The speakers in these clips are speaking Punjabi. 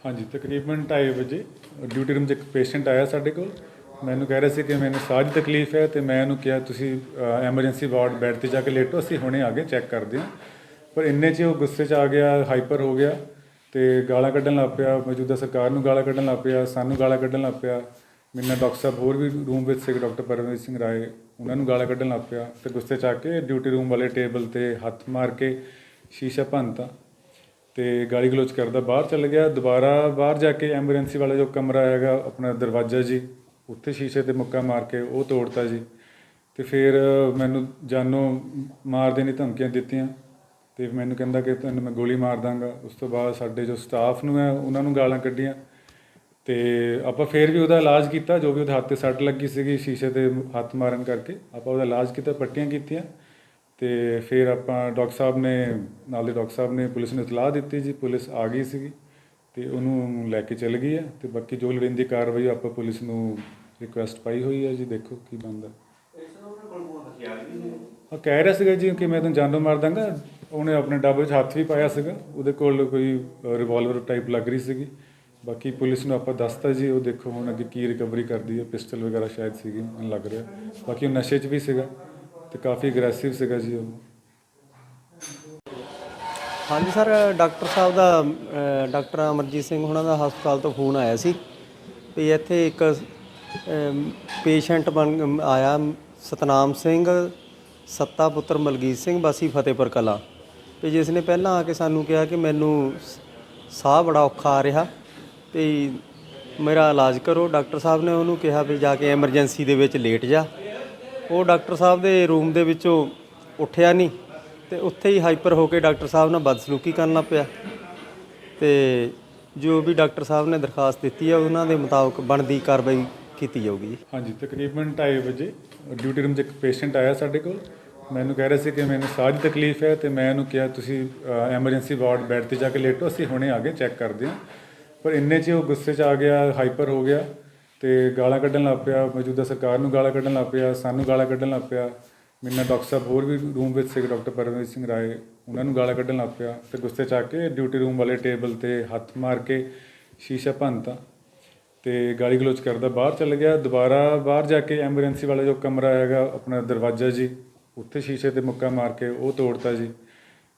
ਹਾਂਜੀ, ਤਕਰੀਬਨ 2:30 ਵਜੇ ਡਿਊਟੀ ਰੂਮ 'ਚ ਇੱਕ ਪੇਸ਼ੈਂਟ ਆਇਆ ਸਾਡੇ ਕੋਲ। ਮੈਨੂੰ ਕਹਿ ਰਿਹਾ ਸੀ ਕਿ ਮੈਨੂੰ ਸਾਹ ਦੀ ਤਕਲੀਫ ਹੈ ਤੇ ਮੈਂ ਇਹਨੂੰ ਕਿਹਾ, ਤੁਸੀਂ ਐਮਰਜੈਂਸੀ ਵਾਰਡ ਬੈੱਡ ਤੇ ਜਾ ਕੇ ਲੇਟੋ, ਅਸੀਂ ਹੁਣੇ ਆ ਕੇ ਚੈੱਕ ਕਰਦੇ ਹਾਂ। ਪਰ ਇੰਨੇ 'ਚ ਉਹ ਗੁੱਸੇ 'ਚ ਆ ਗਿਆ ਹਾਈਪਰ ਹੋ ਗਿਆ ਤੇ ਗਾਲਾਂ ਕੱਢਣ ਲੱਗ ਪਿਆ। ਮੌਜੂਦਾ ਸਰਕਾਰ ਨੂੰ ਗਾਲਾਂ ਕੱਢਣ ਲੱਗ ਪਿਆ, ਸਾਨੂੰ ਗਾਲਾਂ ਕੱਢਣ ਲੱਗ ਪਿਆ। ਮੇਰੇ ਨਾਲ ਡਾਕਟਰ ਸਾਹਿਬ ਹੋਰ ਵੀ ਰੂਮ ਵਿੱਚ ਸੀ ਡਾਕਟਰ ਪਰਮਜੀਤ ਸਿੰਘ ਰਾਏ, ਉਹਨਾਂ ਨੂੰ ਗਾਲਾਂ ਕੱਢਣ ਲੱਗ ਪਿਆ ਤੇ ਗੁੱਸੇ 'ਚ ਆ ਕੇ ਡਿਊਟੀ ਰੂਮ ਵਾਲੇ ਟੇਬਲ ਤੇ ਹੱਥ ਮਾਰ ਕੇ ਸ਼ੀਸ਼ਾ ਭੰਨਤਾ। ਅਤੇ ਗਾਲੀ ਗਲੋਚ ਕਰਦਾ, ਬਾਹਰ ਚੱਲ ਗਿਆ, ਦੁਬਾਰਾ ਬਾਹਰ ਜਾ ਕੇ ਐਮਰਜੈਂਸੀ ਵਾਲਾ ਜੋ ਕਮਰਾ ਹੈਗਾ, ਆਪਣਾ ਦਰਵਾਜ਼ਾ ਜੀ, ਉੱਥੇ ਸ਼ੀਸ਼ੇ ਤੇ ਮੁੱਕਾ ਮਾਰ ਕੇ ਉਹ ਤੋੜਤਾ ਜੀ। ਤੇ ਫਿਰ ਮੈਨੂੰ ਜਾਨੋਂ ਮਾਰ ਦੇਣੀ ਧਮਕੀਆਂ ਦਿੱਤੀਆਂ। ਤੇ ਮੈਨੂੰ ਕਹਿੰਦਾ ਕਿ ਤੈਨੂੰ ਮੈਂ ਗੋਲੀ ਮਾਰ ਦਾਂਗਾ। ਉਸ ਤੋਂ ਬਾਅਦ ਸਾਡੇ ਜੋ ਸਟਾਫ ਨੂੰ ਹੈ, ਉਹਨਾਂ ਨੂੰ ਗਾਲਾਂ ਕੱਢੀਆਂ। ਤੇ ਆਪਾਂ ਫੇਰ ਵੀ ਉਹਦਾ ਇਲਾਜ ਕੀਤਾ, ਜੋ ਵੀ ਉਹਦੇ ਹੱਥ ਤੇ ਸੱਟ ਲੱਗੀ ਸੀਗੀ, ਸ਼ੀਸ਼ੇ ਤੇ ਹੱਥ ਮਾਰਨ ਕਰਕੇ, ਆਪਾਂ ਉਹਦਾ ਇਲਾਜ ਕੀਤਾ, ਪੱਟੀਆਂ ਕੀਤੀਆਂ। ਤੇ ਫਿਰ ਆਪਾਂ ਡਾਕਟਰ ਸਾਹਿਬ ਨੇ, ਨਾਲ ਦੇ ਡਾਕਟਰ ਸਾਹਿਬ ਨੇ ਪੁਲਿਸ ਨੂੰ ਇਤਲਾਹ ਦਿੱਤੀ ਜੀ, ਪੁਲਿਸ ਆ ਗਈ ਸੀਗੀ ਤੇ ਉਹਨੂੰ ਲੈ ਕੇ ਚਲ ਗਈ ਹੈ ਤੇ ਬਾਕੀ ਜੋ ਲੋੜੀਂਦੀ ਕਾਰਵਾਈ ਆਪਾਂ ਪੁਲਿਸ ਨੂੰ ਰਿਕੁਐਸਟ ਪਾਈ ਹੋਈ ਹੈ ਜੀ, ਦੇਖੋ ਕੀ ਬਣਦਾ। ਉਹ ਕਹਿ ਰਿਹਾ ਸੀਗਾ ਜੀ ਕਿ ਮੈਂ ਤੁਹਾਨੂੰ ਜਾਨੋਂ ਮਾਰ ਦਾਂਗਾ। ਉਹਨੇ ਆਪਣੇ ਡੱਬੇ 'ਚ ਹੱਥ ਵੀ ਪਾਇਆ ਸੀਗਾ। ਉਹਦੇ ਕੋਲ ਕੋਈ ਰਿਵਾਲਵਰ ਟਾਈਪ ਲੱਗ ਰਹੀ ਸੀਗੀ। ਬਾਕੀ ਪੁਲਿਸ ਨੂੰ ਆਪਾਂ ਦੱਸਤਾ ਜੀ, ਉਹ ਦੇਖੋ ਹੁਣ ਅੱਗੇ ਕੀ ਰਿਕਵਰੀ ਕਰਦੀ ਹੈ। ਪਿਸਟਲ ਵਗੈਰਾ ਸ਼ਾਇਦ ਸੀਗੀ, ਮੈਨੂੰ ਲੱਗ ਰਿਹਾ। ਬਾਕੀ ਉਹ ਨਸ਼ੇ 'ਚ ਵੀ ਸੀਗਾ। ਤੇ ਕਾਫੀ ਅਗਰੈਸਿਵ ਸੀਗਾ ਜੀ ਉਹ। ਹਾਂਜੀ ਸਰ ਡਾਕਟਰ ਸਾਹਿਬ ਦਾ ਅ, ਡਾਕਟਰ ਅਮਰਜੀਤ ਸਿੰਘ ਉਹਨਾਂ ਦਾ ਹਸਪਤਾਲ ਤੋਂ ਫੋਨ ਆਇਆ ਸੀ ਵੀ ਇੱਥੇ ਇੱਕ ਪੇਸ਼ੈਂਟ ਬਣ ਆਇਆ ਸਤਨਾਮ ਸਿੰਘ ਸੱਤਾ ਪੁੱਤਰ ਮਲਗੀਤ ਸਿੰਘ ਵਾਸੀ ਫਤਿਹਪੁਰ ਕਲਾਂ। ਤੇ ਜਿਸ ਨੇ ਪਹਿਲਾਂ ਆ ਕੇ ਸਾਨੂੰ ਕਿਹਾ ਕਿ ਮੈਨੂੰ ਸ- ਸਾਹ ਬੜਾ ਔਖਾ ਆ ਰਿਹਾ ਤੇ ਮੇਰਾ ਇਲਾਜ ਕਰੋ। ਡਾਕਟਰ ਸਾਹਿਬ ਨੇ ਉਹਨੂੰ ਕਿਹਾ ਵੀ ਜਾ ਕੇ ਐਮਰਜੈਂਸੀ ਦੇ ਵਿੱਚ ਲੇਟ ਜਾ। ਉਹ ਡਾਕਟਰ ਸਾਹਿਬ ਦੇ ਰੂਮ ਦੇ ਵਿੱਚੋਂ ਉੱਠਿਆ ਨਹੀਂ ਤੇ ਉੱਥੇ ਹੀ ਹਾਈਪਰ ਹੋ ਕੇ ਡਾਕਟਰ ਸਾਹਿਬ ਨਾਲ ਬਦਸਲੂਕੀ ਕਰਨ ਲੱਗ ਪਿਆ। ਤੇ ਜੋ ਵੀ ਡਾਕਟਰ ਸਾਹਿਬ ਨੇ ਦਰਖਾਸਤ ਦਿੱਤੀ ਹੈ ਉਹਨਾਂ ਦੇ ਮੁਤਾਬਕ ਬਣਦੀ ਕਾਰਵਾਈ ਕੀਤੀ ਜਾਊਗੀ। ਜੀ ਹਾਂਜੀ, ਤਕਰੀਬਨ 2:30 ਵਜੇ ਡਿਊਟੀ ਰੂਮ 'ਚ ਇੱਕ ਪੇਸ਼ੈਂਟ ਆਇਆ ਸਾਡੇ ਕੋਲ। ਮੈਨੂੰ ਕਹਿ ਰਿਹਾ ਸੀ ਕਿ ਮੈਨੂੰ ਸਾਹ ਦੀ ਤਕਲੀਫ ਹੈ ਤੇ ਮੈਂ ਉਹਨੂੰ ਕਿਹਾ, ਤੁਸੀਂ ਐਮਰਜੈਂਸੀ ਵਾਰਡ ਬੈੱਡ ਤੇ ਜਾ ਕੇ ਲੇਟੋ, ਅਸੀਂ ਹੁਣੇ ਆ ਕੇ ਚੈੱਕ ਕਰਦੇ ਹਾਂ। ਪਰ ਇੰਨੇ 'ਚ ਉਹ ਗੁੱਸੇ 'ਚ ਆ ਗਿਆ, ਹਾਈਪਰ ਹੋ ਗਿਆ। ਤੇ ਗਾਲਾਂ ਕੱਢਣ ਲੱਗ ਪਿਆ, ਮੌਜੂਦਾ ਸਰਕਾਰ ਨੂੰ ਗਾਲਾਂ ਕੱਢਣ ਲੱਗ ਪਿਆ, ਸਾਨੂੰ ਗਾਲਾਂ ਕੱਢਣ ਲੱਗ ਪਿਆ। ਮੇਰੇ ਡਾਕਟਰ ਸਾਹਿਬ ਹੋਰ ਵੀ ਰੂਮ ਵਿੱਚ ਸੀ ਡਾਕਟਰ ਪਰਮਜੀਤ ਸਿੰਘ ਰਾਏ, ਉਹਨਾਂ ਨੂੰ ਗਾਲਾਂ ਕੱਢਣ ਲੱਗ ਪਿਆ ਤੇ ਗੁੱਸੇ 'ਚ ਆ ਕੇ ਡਿਊਟੀ ਰੂਮ ਵਾਲੇ ਟੇਬਲ ਤੇ ਹੱਥ ਮਾਰ ਕੇ ਸ਼ੀਸ਼ਾ ਭੰਨਤਾ ਤੇ ਗਾਲੀ ਗਲੋਚ ਕਰਦਾ, ਬਾਹਰ ਚੱਲ ਗਿਆ, ਦੁਬਾਰਾ ਬਾਹਰ ਜਾ ਕੇ ਐਮਰਜੈਂਸੀ ਵਾਲਾ ਜੋ ਕਮਰਾ ਹੈਗਾ, ਆਪਣਾ ਦਰਵਾਜ਼ਾ ਜੀ, ਉੱਥੇ ਸ਼ੀਸ਼ੇ ਤੇ ਮੁੱਕਾ ਮਾਰ ਕੇ ਉਹ ਤੋੜਤਾ ਜੀ।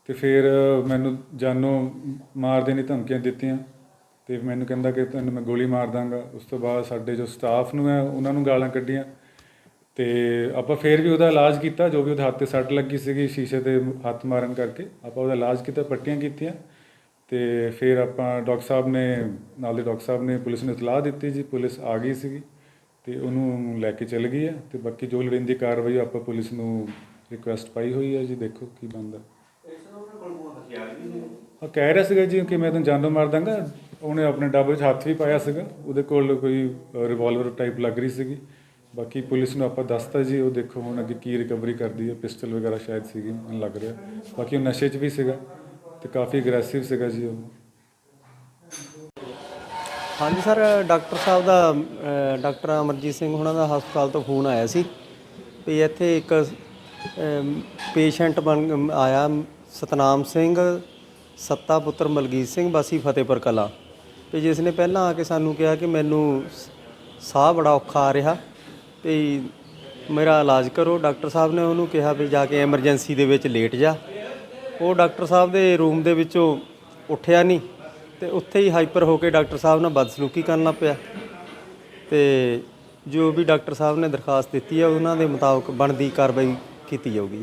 ਤੇ ਫਿਰ ਮੈਨੂੰ ਜਾਨੋਂ ਮਾਰ ਦੇਣੀ ਧਮਕੀਆਂ ਦਿੱਤੀਆਂ। ਤੇ ਮੈਨੂੰ ਕਹਿੰਦਾ ਕਿ ਤੈਨੂੰ ਮੈਂ ਗੋਲੀ ਮਾਰ ਦਾਂਗਾ। ਉਸ ਤੋਂ ਬਾਅਦ ਸਾਡੇ ਜੋ ਸਟਾਫ ਨੂੰ ਹੈ ਉਹਨਾਂ ਨੂੰ ਗਾਲਾਂ ਕੱਢੀਆਂ। ਤੇ ਆਪਾਂ ਫੇਰ ਵੀ ਉਹਦਾ ਇਲਾਜ ਕੀਤਾ ਜੋ ਵੀ ਉਹਦੇ ਹੱਥ ਤੇ ਸੱਟ ਲੱਗੀ ਸੀਗੀ ਸ਼ੀਸ਼ੇ ਤੇ ਹੱਥ ਮਾਰਨ ਕਰਕੇ ਆਪਾਂ ਉਹਦਾ ਇਲਾਜ ਕੀਤਾ ਪੱਟੀਆਂ ਕੀਤੀਆਂ। ਤੇ ਫਿਰ ਆਪਾਂ ਡਾਕਟਰ ਸਾਹਿਬ ਨੇ ਨਾਲ ਦੇ ਡਾਕਟਰ ਸਾਹਿਬ ਨੇ ਪੁਲਿਸ ਨੂੰ ਇਤਲਾਹ ਦਿੱਤੀ ਜੀ ਪੁਲਿਸ ਆ ਗਈ ਸੀਗੀ। ਤੇ ਉਹਨੂੰ ਲੈ ਕੇ ਚਲ ਗਈ ਹੈ। ਤੇ ਬਾਕੀ ਜੋ ਲੋੜੀਂਦੀ ਕਾਰਵਾਈ ਆਪਾਂ ਪੁਲਿਸ ਨੂੰ ਰਿਕੁਐਸਟ ਪਾਈ ਹੋਈ ਹੈ ਜੀ ਦੇਖੋ ਕੀ ਬਣਦਾ। ਹਾਂ ਕਹਿ ਰਿਹਾ ਸੀਗਾ ਜੀ ਕਿ ਮੈਂ ਤੈਨੂੰ ਜਾਨੋਂ ਮਾਰ ਦਾਂਗਾ। ਉਹਨੇ ਆਪਣੇ ਡੱਬੇ 'ਚ ਹੱਥ ਵੀ ਪਾਇਆ ਸੀਗਾ। ਉਹਦੇ ਕੋਲ ਕੋਈ ਰਿਵਾਲਵਰ ਟਾਈਪ ਲੱਗ ਰਹੀ ਸੀਗੀ। ਬਾਕੀ ਪੁਲਿਸ ਨੂੰ ਆਪਾਂ ਦੱਸਤਾ ਜੀ, ਉਹ ਦੇਖੋ ਹੁਣ ਅੱਗੇ ਕੀ ਰਿਕਵਰੀ ਕਰਦੀ ਹੈ। ਪਿਸਟਲ ਵਗੈਰਾ ਸ਼ਾਇਦ ਸੀਗੀ, ਮੈਨੂੰ ਲੱਗ ਰਿਹਾ। ਬਾਕੀ ਉਹ ਨਸ਼ੇ 'ਚ ਵੀ ਸੀਗਾ ਤੇ ਕਾਫੀ ਅਗਰੈਸਿਵ ਸੀਗਾ ਜੀ ਉਹ। ਹਾਂਜੀ ਸਰ, ਡਾਕਟਰ ਸਾਹਿਬ ਦਾ ਡਾਕਟਰ ਅਮਰਜੀਤ ਸਿੰਘ ਉਹਨਾਂ ਦਾ ਹਸਪਤਾਲ ਤੋਂ ਫੋਨ ਆਇਆ ਸੀ ਵੀ ਇੱਥੇ ਇੱਕ ਪੇਸ਼ੈਂਟ ਬਣ ਆਇਆ ਸਤਨਾਮ ਸਿੰਘ, ਸੱਤਾ ਪੁੱਤਰ ਮਲਗੀਤ ਸਿੰਘ ਵਾਸੀ ਫਤਿਹਪੁਰ ਕਲਾਂ। ਤੇ ਜਿਸ ਨੇ ਪਹਿਲਾਂ ਆ ਕੇ ਸਾਨੂੰ ਕਿਹਾ ਕਿ ਮੈਨੂੰ ਸ- ਸਾਹ ਬੜਾ ਔਖਾ ਆ ਰਿਹਾ, ਤੇ ਮੇਰਾ ਇਲਾਜ ਕਰੋ। ਡਾਕਟਰ ਸਾਹਿਬ ਨੇ ਉਹਨੂੰ ਕਿਹਾ ਵੀ ਜਾ ਕੇ ਐਮਰਜੈਂਸੀ ਦੇ ਵਿੱਚ ਲੇਟ ਜਾ। ਉਹ ਡਾਕਟਰ ਸਾਹਿਬ ਦੇ ਰੂਮ ਦੇ ਵਿੱਚੋਂ ਉੱਠਿਆ ਨਹੀਂ ਤੇ ਉੱਥੇ ਹੀ ਹਾਈਪਰ ਹੋ ਕੇ ਡਾਕਟਰ ਸਾਹਿਬ ਨਾਲ ਬਦਸਲੂਕੀ ਕਰਨ ਲੱਗ ਪਿਆ। ਤੇ ਜੋ ਵੀ ਡਾਕਟਰ ਸਾਹਿਬ ਨੇ ਦਰਖਾਸਤ ਦਿੱਤੀ ਹੈ, ਉਹਨਾਂ ਦੇ ਮੁਤਾਬਕ ਬਣਦੀ ਕਾਰਵਾਈ ਕੀਤੀ ਜਾਊਗੀ ਜੀ।